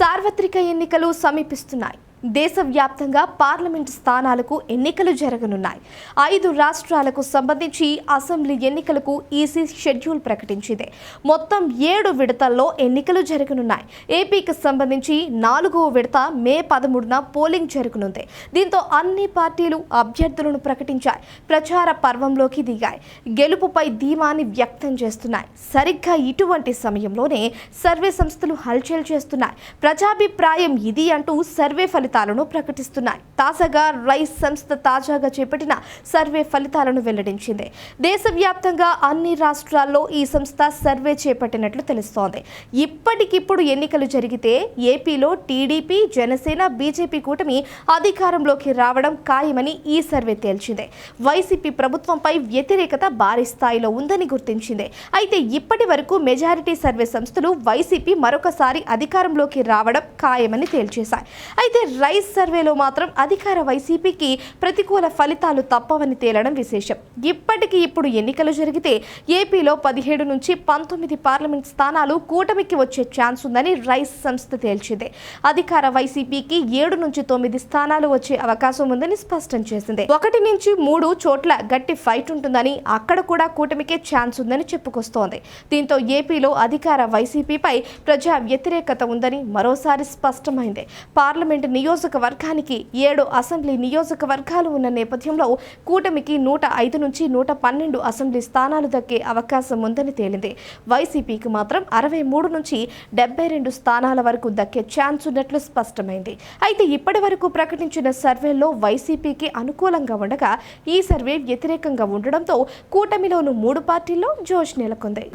సార్వత్రిక ఎన్నికలు సమీపిస్తున్నాయి. దేశవ్యాప్తంగా పార్లమెంటు స్థానాలకు ఎన్నికలు జరగనున్నాయి. ఐదు రాష్ట్రాలకు సంబంధించి అసెంబ్లీ ఎన్నికలకు ఈసీ షెడ్యూల్ ప్రకటించింది. మొత్తం ఏడు విడతల్లో ఎన్నికలు జరగనున్నాయి. ఏపీకి సంబంధించి నాలుగో విడత మే పదమూడున పోలింగ్ జరగనుంది. దీంతో అన్ని పార్టీలు అభ్యర్థులను ప్రకటించాయి. ప్రచార పర్వంలోకి దిగాయి. గెలుపుపై ధీమాని వ్యక్తం చేస్తున్నాయి. సరిగ్గా ఇటువంటి సమయంలోనే సర్వే సంస్థలు హల్చల్ చేస్తున్నాయి. ప్రజాభిప్రాయం ఇది అంటూ సర్వే ఫలితాలను ప్రకటిస్తున్నాయి. తాజాగా రైస్ సంస్థ తాజాగా చేపట్టిన సర్వే ఫలితాలను వెల్లడించింది. దేశవ్యాప్తంగా అన్ని రాష్ట్రాల్లో ఈ సంస్థ సర్వే చేపట్టినట్లు తెలుస్తోంది. ఇప్పటికిప్పుడు ఎన్నికలు జరిగితే ఏపీలో టీడీపీ జనసేన బీజేపీ కూటమి అధికారంలోకి రావడం ఖాయమని ఈ సర్వే తేల్చింది. వైసీపీ ప్రభుత్వంపై వ్యతిరేకత భారీ స్థాయిలో ఉందని గుర్తించింది. అయితే ఇప్పటి వరకు మెజారిటీ సర్వే సంస్థలు వైసీపీ మరొకసారి అధికారంలోకి రావడం ఖాయమని తేల్చేశాయి. అయితే రైస్ సర్వేలో మాత్రం అధికార వైసీపీకి ప్రతికూల ఫలితాలు తప్పవని తేలడం విశేషం. ఇప్పటికి ఇప్పుడు ఎన్నికలు జరిగితే ఏపీలో పదిహేడు నుంచి పంతొమ్మిది పార్లమెంట్ స్థానాలు కూటమికి వచ్చే ఛాన్స్ ఉందని రైస్ సంస్థ తేల్చింది. అధికార వైసీపీకి ఏడు నుంచి తొమ్మిది స్థానాలు వచ్చే అవకాశం ఉందని స్పష్టం చేసింది. ఒకటి నుంచి మూడు చోట్ల గట్టి ఫైట్ ఉంటుందని అక్కడ కూడా కూటమికే ఛాన్స్ ఉందని చెప్పుకొస్తోంది. దీంతో ఏపీలో అధికార వైసీపీపై ప్రజా వ్యతిరేకత ఉందని మరోసారి స్పష్టమైంది. పార్లమెంటు నియోజకవర్గానికి ఏడు అసెంబ్లీ నియోజకవర్గాలు ఉన్న నేపథ్యంలో కూటమికి నూట ఐదు నుంచి నూట పన్నెండు అసెంబ్లీ స్థానాలు దక్కే అవకాశం ఉందని తేలింది. వైసీపీకి మాత్రం అరవై మూడు నుంచి డెబ్బై రెండు స్థానాల వరకు దక్కే ఛాన్స్ ఉన్నట్లు స్పష్టమైంది. అయితే ఇప్పటి వరకు ప్రకటించిన సర్వేలో వైసీపీకి అనుకూలంగా ఉండగా ఈ సర్వే వ్యతిరేకంగా ఉండడంతో కూటమిలోని మూడు పార్టీల్లో జోష్ నెలకొంది.